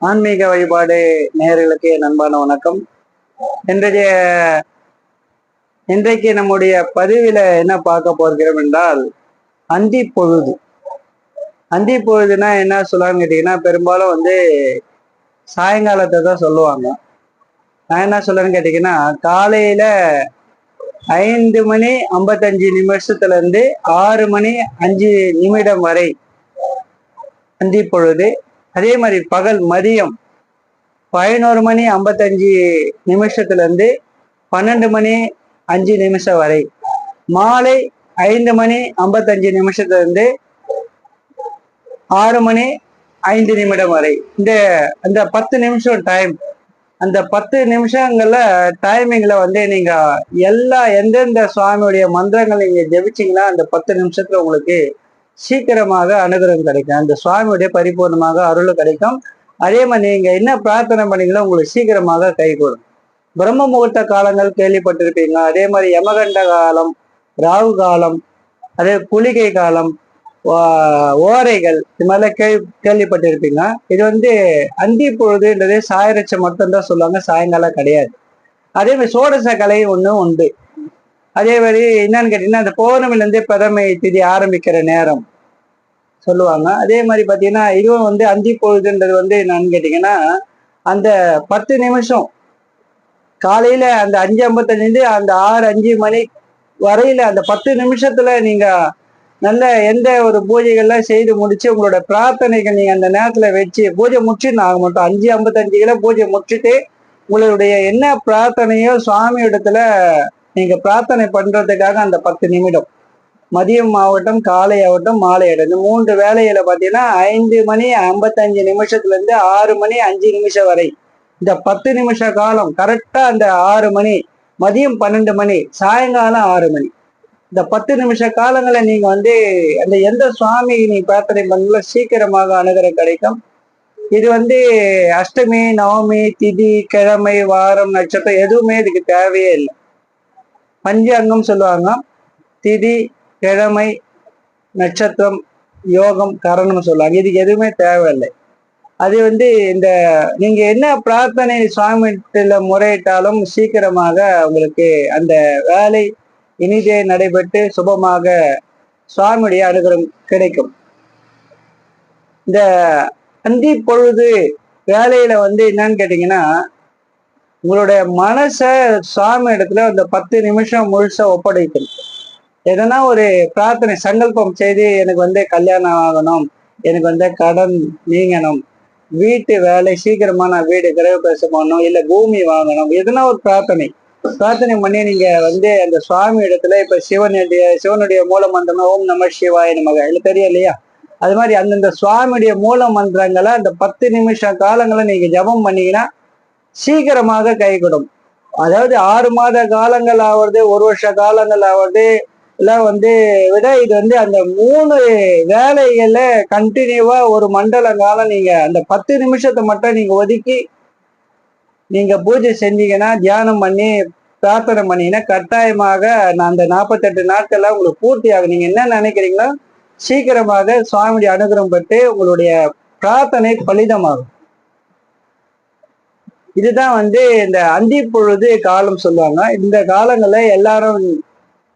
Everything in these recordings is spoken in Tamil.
ஆன்மீக வழிபாடு நேர்களுக்கு நண்பான வணக்கம். இன்றைய இன்றைக்கு நம்முடைய பதிவில் என்ன பார்க்க போகிறோம் என்றால் அந்தி பொழுது. அந்தி பொழுதுனா என்ன சொல்லலாம்னு கேட்டிங்கன்னா பெரும்பாலும் வந்து சாயங்காலத்தை தான் சொல்லுவாங்க. நான் என்ன சொல்றேன்னு கேட்டிங்கன்னா காலையில ஐந்து மணி ஐம்பத்தஞ்சு நிமிஷத்துலேருந்து ஆறு மணி அஞ்சு நிமிடம் வரை அந்தி பொழுது அதே மாதிரி பகல் மதியம் பதினோரு மணி ஐம்பத்தஞ்சு நிமிஷத்துல இருந்து பன்னெண்டு மணி அஞ்சு நிமிஷம் வரை. மாலை ஐந்து மணி ஐம்பத்தஞ்சு நிமிஷத்துல இருந்து ஆறு மணி ஐந்து நிமிடம் வரை. இந்த அந்த பத்து நிமிஷம் டைம் அந்த பத்து நிமிஷங்கள்ல டைமிங்ல வந்து நீங்க எல்லா எந்தெந்த சுவாமியுடைய மந்திரங்கள் நீங்க ஜெபிச்சீங்கன்னா அந்த பத்து நிமிஷத்துல உங்களுக்கு சீக்கிரமாக அனுகிரகம் கிடைக்கும். அந்த சுவாமியுடைய பரிபூர்ணமாக அருள் கிடைக்கும். அதே மாதிரி நீங்க என்ன பிரார்த்தனை பண்ணீங்களோ உங்களுக்கு சீக்கிரமாக கைகூடும். பிரம்ம முகூர்த்த காலங்கள் கேள்விப்பட்டிருப்பீங்க அதே மாதிரி யமகண்ட காலம் ராகு காலம் அதே குளிகை காலம் ஓரைகள் இது மாதிரிலாம் கேள்வி கேள்விப்பட்டிருப்பீங்க இது வந்து அந்தி பொழுதுன்றது சாயரட்சம் மட்டும்தான் சொல்லுவாங்க சாயங்காலம் கிடையாது. அதே மாதிரி சோடச கலை ஒன்று உண்டு. அதே மாதிரி என்னன்னு கேட்டீங்கன்னா அந்த பௌர்ணமிலேருந்து பிரதமை திதி ஆரம்பிக்கிற நேரம் சொல்லுவாங்க. அதே மாதிரி பார்த்தீங்கன்னா இதுவும் வந்து அந்தி பொழுதுன்றது வந்து என்னன்னு கேட்டிங்கன்னா அந்த பத்து நிமிஷம் காலையில அந்த அஞ்சு ஐம்பத்தஞ்சு அந்த ஆறு அஞ்சு மணி வரையில அந்த பத்து நிமிஷத்துல நீங்க நல்ல எந்த ஒரு பூஜைகள்லாம் செய்து முடிச்சு உங்களோட பிரார்த்தனைகள் நீங்க அந்த நேரத்துல வச்சு பூஜை முடிச்சுன்னு ஆக மாட்டோம். அஞ்சு ஐம்பத்தஞ்சுல பூஜை முடிச்சுட்டு உங்களுடைய என்ன பிரார்த்தனையோ சுவாமி இடத்துல நீங்க பிரார்த்தனை பண்றதுக்காக அந்த பத்து நிமிடம். மதியம் ஆகட்டும் காலை ஆகட்டும் மாலை ஆகட்டும். இந்த மூன்று வேலையில பாத்தீங்கன்னா ஐந்து மணி ஐம்பத்தஞ்சு நிமிஷத்துல இருந்து ஆறு மணி அஞ்சு நிமிஷம் வரை. இந்த பத்து நிமிஷ காலம் கரெக்டா அந்த ஆறு மணி மதியம் பன்னெண்டு மணி சாயங்காலம் ஆறு மணி. இந்த பத்து நிமிஷ காலங்களை நீங்க வந்து அந்த எந்த சுவாமி நீ பிரார்த்தனை பண்ணல சீக்கிரமாக அணுகிற கிடைக்கும். இது வந்து அஷ்டமி நவமி திதி கிழமை வாரம் நட்சத்திரம் எதுவுமே இதுக்கு தேவையே இல்லை. பஞ்சாங்கம் சொல்லுவாங்க. திதி கிழமை நட்சத்திரம் யோகம் கரணம் சொல்லுவாங்க. இதுக்கு எதுவுமே தேவையில்லை. அது வந்து இந்த நீங்க என்ன பிரார்த்தனை சுவாமியில முறையிட்டாலும் சீக்கிரமாக உங்களுக்கு அந்த வேலை இனிதே நடைபெற்று சுபமாக சுவாமியுடைய அனுகிரம் கிடைக்கும். இந்த அந்தி பொழுது வேலையில வந்து என்னன்னு கேட்டீங்கன்னா உங்களுடைய மனசை சுவாமி இடத்துல அந்த பத்து நிமிஷம் முழுசா ஒப்படைக்கணும். எதனா ஒரு பிரார்த்தனை சங்கல்பம் செய்து எனக்கு வந்து கல்யாணம் ஆகணும் எனக்கு வந்து கடன் நீங்கணும் வீட்டு வேலை சீக்கிரமா நான் வீடு கிரகப்பிரவேசம் பண்ணணும் இல்ல பூமி வாங்கணும் எதனா ஒரு பிரார்த்தனை. பிரார்த்தனை பண்ணி நீங்க வந்து அந்த சுவாமி இடத்துல இப்ப சிவனுடைய சிவனுடைய மூல மந்திரம் ஓம் நம சிவாய நமக இல்ல தெரியும் இல்லையா? அது மாதிரி அந்தந்த சுவாமியுடைய மூல மந்திரங்களை அந்த பத்து நிமிஷம் காலங்களை நீங்க ஜபம் பண்ணீங்கன்னா சீக்கிரமாக கைகூடும் அதாவது ஆறு மாத காலங்கள் ஆவது ஒரு வருஷ காலங்கள் ஆவது எல்லாம் வந்து விட இது வந்து அந்த மூணு வேலைகள்ல கண்டினியூவா ஒரு மண்டல காலம் நீங்க அந்த பத்து நிமிஷத்தை மட்டும் நீங்க ஒதுக்கி நீங்க பூஜை செஞ்சீங்கன்னா தியானம் பண்ணி பிரார்த்தனை பண்ணீங்கன்னா கட்டாயமாக நான் அந்த நாற்பத்தெட்டு நாட்கள்லாம் உங்களுக்கு பூர்த்தி ஆகும். நீங்க என்ன நினைக்கிறீங்களோ சீக்கிரமாக சுவாமியுடைய அனுகிரகம் பெற்று உங்களுடைய பிரார்த்தனை பலிதமாகும். இதுதான் வந்து இந்த அந்தி பொழுது காலம் சொல்லுவாங்க. இந்த காலங்கள்ல எல்லாரும்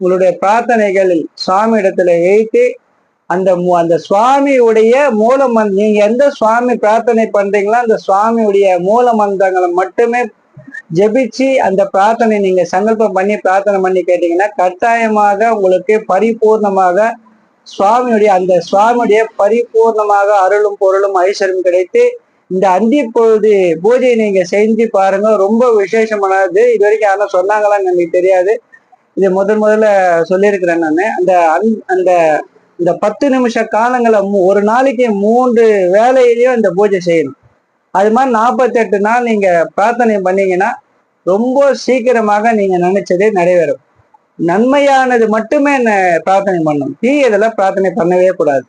உங்களுடைய பிரார்த்தனைகள் சுவாமி இடத்துல எழுத்து அந்த அந்த சுவாமியுடைய மூல மந்த் நீங்க எந்த சுவாமி பிரார்த்தனை பண்றீங்களோ அந்த சுவாமியுடைய மூல மந்திரங்களை மட்டுமே ஜெபிச்சு அந்த பிரார்த்தனை நீங்க சங்கல்பம் பண்ணி பிரார்த்தனை பண்ணி கேட்டீங்கன்னா கட்டாயமாக உங்களுக்கு பரிபூர்ணமாக சுவாமியுடைய அந்த சுவாமியுடைய பரிபூர்ணமாக அருளும் பொருளும் ஐஸ்வரம் கிடைத்து இந்த அந்தி பொழுது பூஜையை நீங்க செஞ்சு பாருங்க. ரொம்ப விசேஷமானது. இது வரைக்கும் யாரும் சொன்னாங்களான்னு எனக்கு தெரியாது. இது முதல் முதல்ல சொல்லியிருக்கிறேன் நான். அந்த அந்- அந்த இந்த பத்து நிமிஷ காலங்களை ஒரு நாளைக்கு மூன்று வேலையிலையும் இந்த பூஜை செய்யணும். அது மாதிரி நாற்பத்தெட்டு நாள் நீங்க பிரார்த்தனை பண்ணீங்கன்னா ரொம்ப சீக்கிரமாக நீங்க நினைச்சதே நிறைவேறும். நன்மையானது மட்டுமே பிரார்த்தனை பண்ணணும். தீயதெல்லாம் பிரார்த்தனை பண்ணவே கூடாது.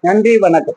நன்றி வணக்கம்.